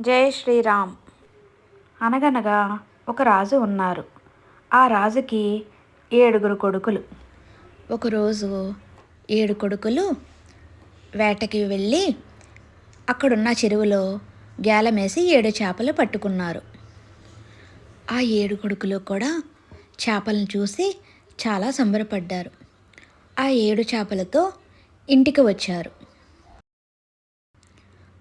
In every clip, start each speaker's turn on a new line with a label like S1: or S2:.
S1: జై శ్రీరామ్. అనగనగా ఒక రాజు ఉన్నారు. ఆ రాజుకి ఏడుగురు కొడుకులు. ఒకరోజు ఏడు కొడుకులు వేటకి వెళ్ళి అక్కడున్న చెరువులో గేలమేసి ఏడు చేపలు పట్టుకున్నారు. ఆ ఏడు కొడుకులు కూడా చేపలను చూసి చాలా సంబరపడ్డారు. ఆ ఏడు చేపలతో ఇంటికి వచ్చారు.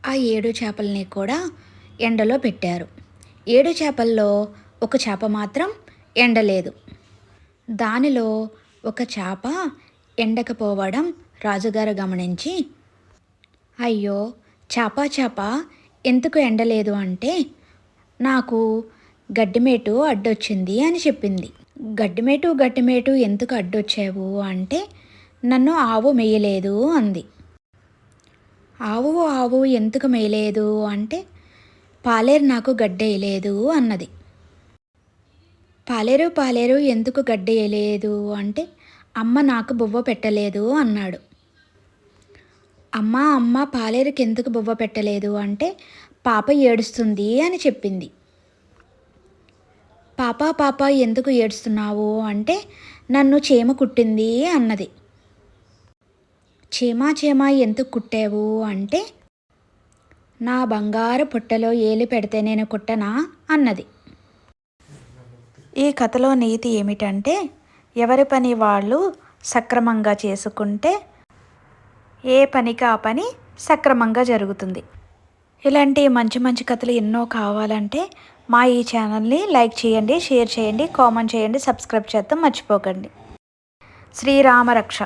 S1: ఆ ఏడు చేపల్ని కూడా ఎండలో పెట్టారు. ఏడు చేపల్లో ఒక చేప మాత్రం ఎండలేదు. దానిలో ఒక చేప ఎండకపోవడం రాజుగారు గమనించి అయ్యో చేప చేప ఎందుకు ఎండలేదు అంటే నాకు గడ్డిమేటు అడ్డొచ్చింది అని చెప్పింది. గడ్డిమేటు గడ్డిమేటు ఎందుకు అడ్డొచ్చావు అంటే నన్ను ఆవు మేయలేదు అంది. ఆవు ఆవు ఎందుకు మేయలేదు అంటే పాలేరు నాకు గడ్డేయలేదు అన్నది. పాలేరు పాలేరు ఎందుకు గడ్డేయలేదు అంటే అమ్మ నాకు బువ్వ పెట్టలేదు అన్నాడు. అమ్మ అమ్మ పాలేరుకి ఎందుకు బువ్వ పెట్టలేదు అంటే పాప ఏడుస్తుంది అని చెప్పింది. పాప పాప ఎందుకు ఏడుస్తున్నావు అంటే నన్ను చీమ కుట్టింది అన్నది. చీమ చీమ ఎందుకు కుట్టావు అంటే నా బంగారు పుట్టలో ఏలి పెడితే నేను కుట్టనా? అన్నది. ఈ కథలో నీతి ఏమిటంటే ఎవరి పని వాళ్ళు సక్రమంగా చేసుకుంటే ఏ పనికి ఆ పని సక్రమంగా జరుగుతుంది. ఇలాంటి మంచి మంచి కథలు ఎన్నో కావాలంటే మా ఈ ఛానల్ని లైక్ చేయండి షేర్ చేయండి కామెంట్ చేయండి సబ్స్క్రైబ్ చేద్దాం మర్చిపోకండి. శ్రీరామరక్ష.